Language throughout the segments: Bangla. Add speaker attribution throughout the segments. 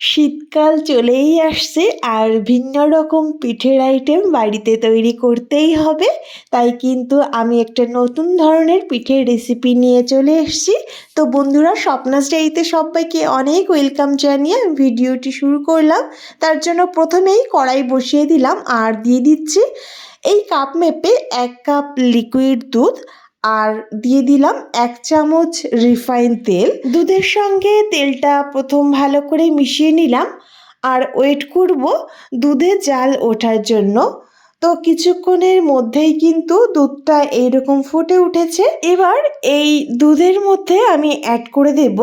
Speaker 1: শীতকাল চলেই আসছে আর ভিন্ন রকম পিঠের আইটেম বাড়িতে তৈরি করতেই হবে। তাই কিন্তু আমি একটা নতুন ধরনের পিঠের রেসিপি নিয়ে চলে এসেছি। তো বন্ধুরা, স্বপ্না স্টাইতে সবাইকে অনেক ওয়েলকাম জানিয়ে ভিডিওটি শুরু করলাম। তার জন্য প্রথমেই কড়াই বসিয়ে দিলাম আর দিয়ে দিচ্ছি এই কাপ মেপে এক কাপ লিকুইড দুধ আর দিয়ে দিলাম এক চামচ রিফাইন তেল। দুধের সঙ্গে তেলটা প্রথম ভালো করে মিশিয়ে নিলাম। আর ওয়েট করব দুধে জাল ওঠার জন্য। তো কিছুক্ষণের মধ্যেই কিন্তু দুধটা এইরকম ফুটে উঠেছে। এবার এই দুধের মধ্যে আমি অ্যাড করে দেব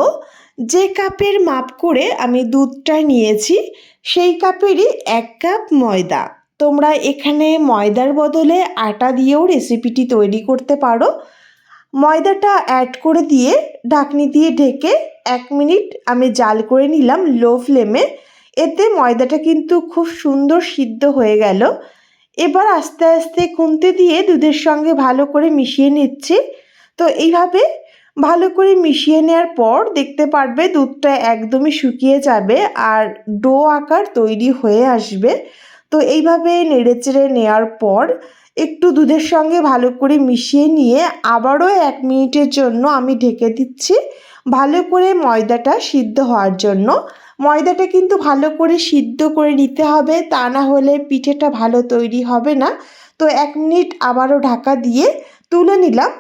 Speaker 1: যে কাপের মাপ করে আমি দুধটা নিয়েছি, সেই কাপেরই এক কাপ ময়দা। তোমরা এখানে ময়দার বদলে আটা দিয়েও রেসিপিটি তৈরি করতে পারো। ময়দাটা অ্যাড করে দিয়ে ঢাকনি দিয়ে ঢেকে এক মিনিট আমি জাল করে নিলাম লো ফ্লেমে এতে ময়দাটা কিন্তু খুব সুন্দর সিদ্ধ হয়ে গেল। এবার আস্তে আস্তে খুনতে দিয়ে দুধের সঙ্গে ভালো করে মিশিয়ে নিচ্ছি। তো এইভাবে ভালো করে মিশিয়ে নেওয়ার পর দেখতে পারবে দুধটা একদমই শুকিয়ে যাবে আর ডো আকার তৈরি হয়ে আসবে। তো এইভাবে নেড়েচেড়ে নেওয়ার পর একটু দুধের সঙ্গে ভালো করে মিশিয়ে নিয়ে আবারও এক মিনিটের জন্য আমি ঢেকে দিচ্ছি। ভালো করে ময়দাটা সিদ্ধ হওয়ার জন্য। ময়দাটা কিন্তু ভালো করে সিদ্ধ করে নিতে হবে, তা না হলে পিঠেটা ভালো তৈরি হবে না। তো এক মিনিট আবারও ঢাকা দিয়ে তুলে নিলাম।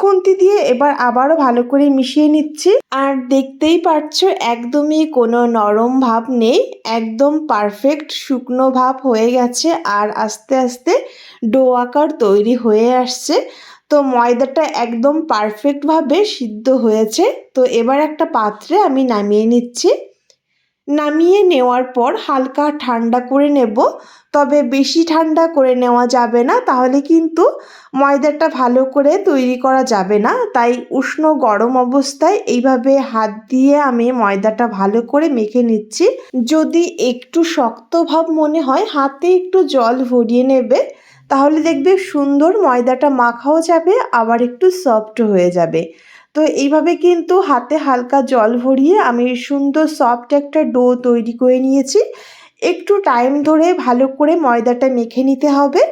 Speaker 1: খুন্তি দিয়ে এবার আবারও ভালো করে মিশিয়ে নিচ্ছি। আর দেখতেই পারছ একদমই কোনো নরম ভাব নেই, একদম পারফেক্ট শুকনো ভাব হয়ে গেছে আর আস্তে আস্তে ডো আকার তৈরি হয়ে আসছে। তো ময়দাটা একদম পারফেক্টভাবে সিদ্ধ হয়েছে। তো এবার একটা পাত্রে আমি নামিয়ে নিচ্ছি। নামিয়ে নেওয়ার পর হালকা ঠান্ডা করে নেব। তবে বেশি ঠান্ডা করে নেওয়া যাবে না, তাহলে কিন্তু ময়দাটা ভালো করে তৈরি করা যাবে না। তাই উষ্ণ গরম অবস্থায় এইভাবে হাত দিয়ে আমি ময়দাটা ভালো করে মেখে নিচ্ছি। যদি একটু শক্ত ভাব মনে হয়, হাতে একটু জল ভরিয়ে নেবে, তাহলে দেখবে সুন্দর ময়দাটা মাখাও যাবে, আবার একটু সফট হয়ে যাবে। তো এইভাবে কিন্তু হাতে হালকা জল ভরিয়ে আমি সুন্দর সফট একটা ডো তৈরি করে নিয়েছি। একটু টাইম ধরে ভালো করে ময়দাটা মেখে নিতে হবে।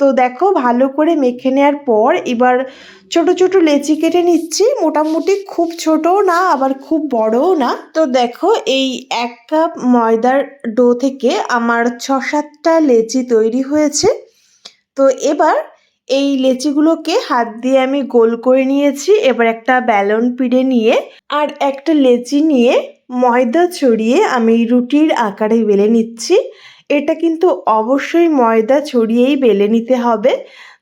Speaker 1: তো দেখো ভালো করে মেখে নেওয়ার পর এবার ছোট ছোট লেচি কেটে নিচ্ছি। মোটামুটি খুব ছোটও না, আবার খুব বড়ও না। তো দেখো এই এক কাপ ময়দার ডো থেকে আমার ছ সাতটা লেচি তৈরি হয়েছে। তো এবার এই লেচিগুলোকে হাত দিয়ে আমি গোল করে নিয়েছি, এবার একটা ব্যালন পিড়ে নিয়ে আর একটা লেচি নিয়ে ময়দা ছড়িয়ে আমি রুটির আকারে বেলে নিচ্ছি। এটা কিন্তু অবশ্যই ময়দা ছড়িয়েই বেলে নিতে হবে।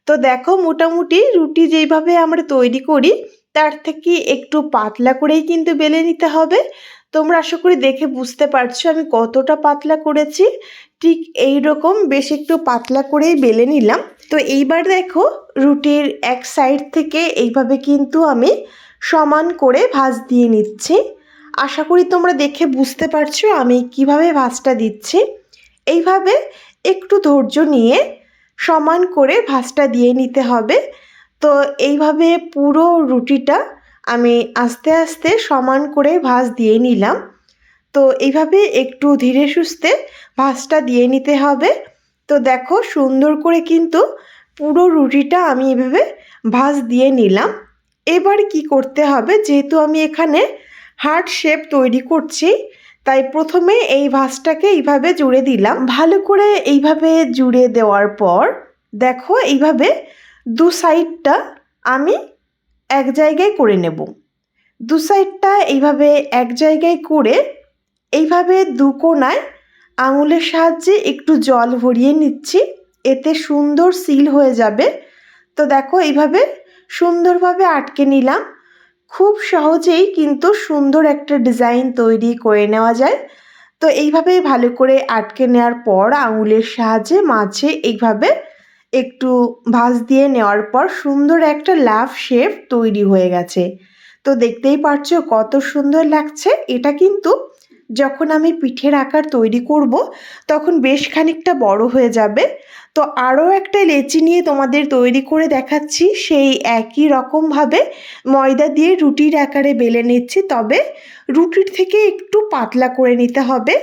Speaker 1: তো দেখো মোটামুটি রুটি যেইভাবে আমরা তৈরি করি, তার থেকে একটু পাতলা করেই কিন্তু বেলে নিতে হবে। তোমরা আশা করি দেখে বুঝতে পারছ আমি কতটা পাতলা করেছি। ঠিক এই রকম বেশ একটু পাতলা করেই বেলে নিলাম। তো এইবার দেখো রুটির এক সাইড থেকে এইভাবে কিন্তু আমি সমান করে ভাঁজ দিয়ে নিচ্ছি। আশা করি তোমরা দেখে বুঝতে পারছ আমি কীভাবে ভাঁজটা দিচ্ছি। এইভাবে একটু ধৈর্য নিয়ে সমান করে ভাঁজটা দিয়ে নিতে হবে। তো এইভাবে পুরো রুটিটা আমি আস্তে আস্তে সমান করে ভাঁজ দিয়ে নিলাম। তো এইভাবে একটু ধীরে সুস্থে ভাঁজটা দিয়ে নিতে হবে। তো দেখো সুন্দর করে কিন্তু পুরো রুটিটা আমি এভাবে ভাজ দিয়ে নিলাম। এবার কি করতে হবে? যেহেতু আমি এখানে হার্ট শেপ তৈরি করছি, তাই প্রথমে এই ভাঁজটাকে এইভাবে জুড়ে দিলাম। ভালো করে এইভাবে জুড়ে দেওয়ার পর দেখো এইভাবে দু সাইডটা আমি এক জায়গায় করে নেব। দু সাইডটা এইভাবে এক জায়গায় করে এইভাবে দু কোনায় আঙুলের সাহায্যে একটু জল ভরিয়ে নিচ্ছি, এতে সুন্দর সিল হয়ে যাবে। তো দেখো এইভাবে সুন্দরভাবে আটকে নিলাম। খুব সহজেই কিন্তু সুন্দর একটা ডিজাইন তৈরি করে নেওয়া যায়। তো এইভাবে ভালো করে আটকে নেওয়ার পর আঙুলের সাহায্যে মাঝে এইভাবে একটু ভাঁজ দিয়ে নেওয়ার পর সুন্দর একটা লাভ শেপ তৈরি হয়ে গেছে। তো দেখতেই পারছ কত সুন্দর লাগছে। এটা কিন্তু যখন আমি পিঠের আকার তৈরি করব, তখন বেশ খানিকটা বড় হয়ে যাবে। তো আরও একটা লেচি নিয়ে তোমাদের তৈরি করে দেখাচ্ছি, সেই একই রকমভাবে ময়দা দিয়ে রুটির আকারে বেলে নিচ্ছি। তবে রুটির থেকে একটু পাতলা করে নিতে হবে।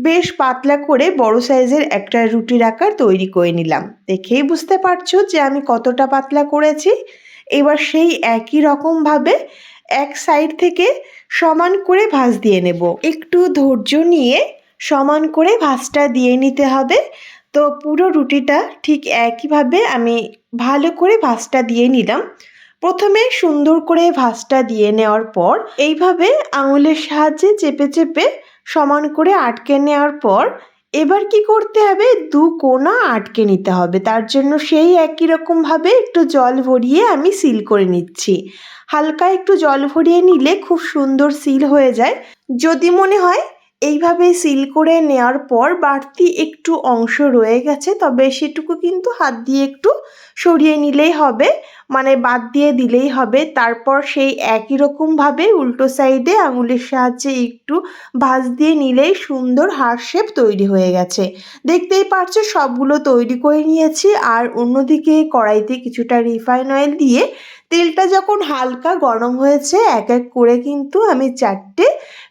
Speaker 1: বেশ পাতলা করে বড় সাইজের একটা রুটির আকার তৈরি করে নিলাম। দেখেই বুঝতে পারছ যে আমি কতটা পাতলা করেছি। এবার সেই একই রকমভাবে এক সাইড থেকে সমান করে ভাঁজ দিয়ে নেব। একটু ধৈর্য নিয়ে সমান করে ভাঁজটা দিয়ে নিতে হবে। তো পুরো রুটিটা ঠিক একইভাবে আমি ভালো করে ভাঁজটা দিয়ে নিলাম। প্রথমে সুন্দর করে ভাঁজটা দিয়ে নেওয়ার পর, এইভাবে আঙুলের সাহায্যে চেপে চেপে সমান করে আটকে নেওয়ার পর এবার কি করতে হবে? দু কোনা আটকে নিতে হবে। তার জন্য সেই একই রকমভাবে একটু জল ভরিয়ে আমি সিল করে নিচ্ছি। হালকা একটু জল ভরিয়ে নিলে খুব সুন্দর সিল হয়ে যায়। যদি মনে হয় এইভাবে সিল করে নেওয়ার পর বাড়তি একটু অংশ রয়ে গেছে, তবে সেটুকু কিন্তু হাত দিয়ে একটু সরিয়ে নিলেই হবে মানে বাদ দিয়ে দিলেই হবে। তারপর সেই একই রকমভাবে উল্টো সাইডে আঙুলের সাহায্যে একটু ভাঁজ দিয়ে নিলেই সুন্দর হার শেপ তৈরি হয়ে গেছে। দেখতেই পারছ, সবগুলো তৈরি করে নিয়েছি, আর অন্যদিকে কড়াইতে কিছুটা রিফাইন অয়েল দিয়ে তেলটা যখন হালকা গরম হয়েছে, এক এক করে কিন্তু আমি চারটে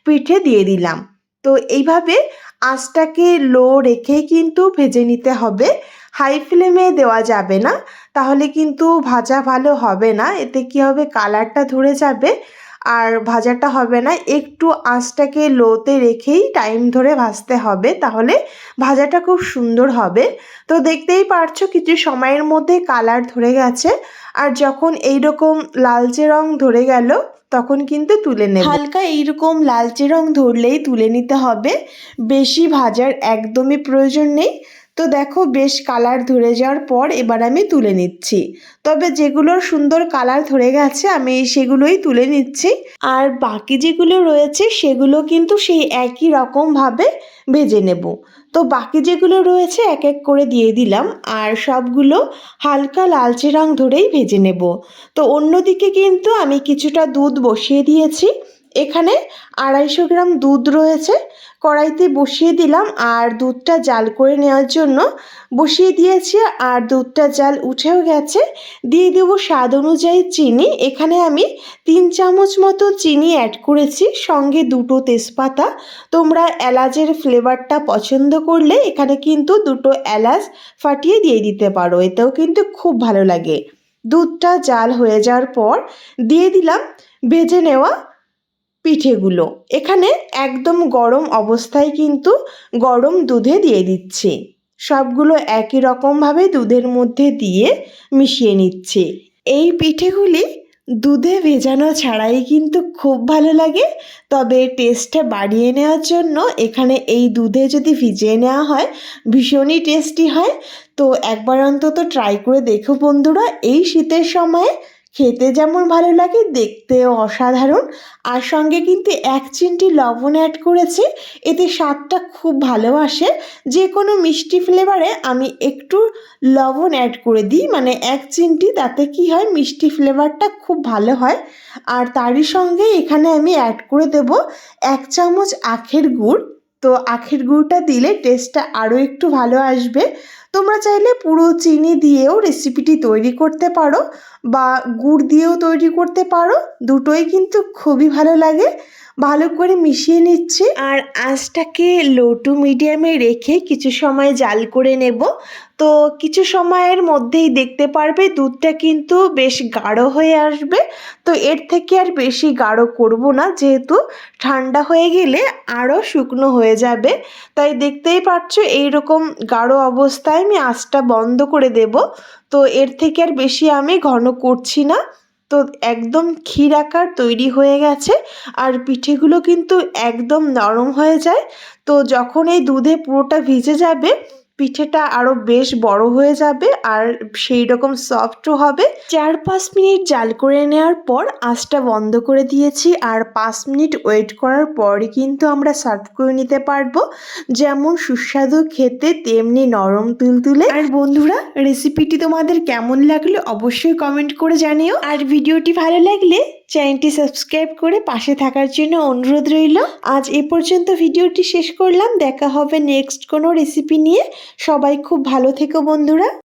Speaker 1: পিঠে দিয়ে দিলাম। তো এইভাবে আঁচটাকে লো রেখেই কিন্তু ভেজে নিতে হবে। হাই ফ্লেমে দেওয়া যাবে না, তাহলে কিন্তু ভাজা ভালো হবে না। এতে কি হবে? কালারটা ধরে যাবে আর ভাজাটা হবে না। একটু আঁচটাকে লোতে রেখেই টাইম ধরে ভাজতে হবে, তাহলে ভাজাটা খুব সুন্দর হবে। তো দেখতেই পারছ কিছু সময়ের মধ্যে কালার ধরে গেছে। আর যখন এইরকম লালচে রং ধরে গেল তখন কিন্তু তুলে নেব। হালকা এইরকম লালচে রং ধরলেই তুলে নিতে হবে। বেশি ভাজার একদমই প্রয়োজন নেই। তো দেখো বেশ কালার ধরে যাওয়ার পর এবার আমি তুলে নিচ্ছি। তবে যেগুলোর সুন্দর কালার ধরে গেছে আমি সেগুলোই তুলে নিচ্ছি। আর বাকি যেগুলো রয়েছে সেগুলো কিন্তু সেই একই রকমভাবে ভেজে নেব। তো বাকি যেগুলো রয়েছে এক এক করে দিয়ে দিলাম আর সবগুলো হালকা লালচে রং ধরেই ভেজে নেব। তো অন্যদিকে কিন্তু আমি কিছুটা দুধ বসিয়ে দিয়েছি। এখানে আড়াইশো গ্রাম দুধ রয়েছে। কড়াইতে বসিয়ে দিলাম আর দুধটা জাল করে নেওয়ার জন্য বসিয়ে দিয়েছি আর দুধটা জাল উঠেও গেছে। দিয়ে দেবো স্বাদ অনুযায়ী চিনি। এখানে আমি তিন চামচ মতো চিনি অ্যাড করেছি, সঙ্গে দুটো তেজপাতা। তোমরা এলাচের ফ্লেভারটা পছন্দ করলে এখানে কিন্তু দুটো এলাচ ফাটিয়ে দিয়ে দিতে পারো, এতেও কিন্তু খুব ভালো লাগে। দুধটা জাল হয়ে যাওয়ার পর দিয়ে দিলাম ভেজে নেওয়া পিঠেগুলো। এখানে একদম গরম অবস্থায় কিন্তু গরম দুধে দিয়ে দিচ্ছি। সবগুলো একই রকমভাবে দুধের মধ্যে দিয়ে মিশিয়ে নিচ্ছি। এই পিঠেগুলি দুধে ভেজানো ছাড়াই কিন্তু খুব ভালো লাগে। তবে টেস্টটা বাড়িয়ে নেওয়ার জন্য এখানে এই দুধে যদি ভিজিয়ে নেওয়া হয়, ভীষণই টেস্টি হয়। তো একবার অন্তত ট্রাই করে দেখো বন্ধুরা, এই শীতের সময়ে খেতে যেমন ভালো লাগে, দেখতেও অসাধারণ। আর সঙ্গে কিন্তু এক চিমটি লবণ অ্যাড করেছি, এতে স্বাদটা খুব ভালো আসে। যে কোনো মিষ্টি ফ্লেভারে আমি একটু লবণ অ্যাড করে দিই মানে এক চিমটি, তাতে কি হয়, মিষ্টি ফ্লেভারটা খুব ভালো হয়। আর তারই সঙ্গে এখানে আমি অ্যাড করে দেব এক চামচ আখের গুড়। তো আখের গুড়টা দিলে টেস্টটা আরও একটু ভালো আসবে। তোমরা চাইলে পুরো চিনি দিয়েও রেসিপিটি তৈরি করতে পারো বা গুড় দিয়েও তৈরি করতে পারো। দুটোই কিন্তু খুবই ভালো লাগে। ভালো করে মিশিয়ে নিচ্ছি। আর আঁচটাকে লো টু মিডিয়ামে রেখে কিছু সময় জাল করে নেব। তো কিছু সময়ের মধ্যেই দেখতে পারবে দুধটা কিন্তু বেশ গাঢ় হয়ে আসবে। তো এর থেকে আর বেশি গাঢ় করব না, যেহেতু ঠান্ডা হয়ে গেলে আরও শুকনো হয়ে যাবে। তাই দেখতেই পাচ্ছ এইরকম গাঢ় অবস্থায় আমি আঁচটা বন্ধ করে দেব। তো এর থেকে আর বেশি আমি ঘন করছি না। তো একদম ক্ষীর আকার তৈরি হয়ে গেছে আর পিঠেগুলো কিন্তু একদম নরম হয়ে যায়। তো যখন এই দুধে পুরোটা ভিজে যাবে পিঠেটা আরও বেশ বড় হয়ে যাবে আর সেই রকম সফটও হবে। চার পাঁচ মিনিট জাল করে নেওয়ার পর আঁচটা বন্ধ করে দিয়েছি আর পাঁচ মিনিট ওয়েট করার পরই কিন্তু আমরা সার্ভ করে নিতে পারব। যেমন সুস্বাদু খেতে তেমনি নরম তুলতুলে। আর বন্ধুরা রেসিপিটি তোমাদের কেমন লাগল অবশ্যই কমেন্ট করে জানিও। আর ভিডিওটি ভালো লাগলে চ্যানেলটি সাবস্ক্রাইব করে পাশে থাকার জন্য অনুরোধ রইল। আজ এ পর্যন্ত ভিডিওটি শেষ করলাম। দেখা হবে নেক্সট কোনো রেসিপি নিয়ে। সবাই খুব ভালো থেকো বন্ধুরা।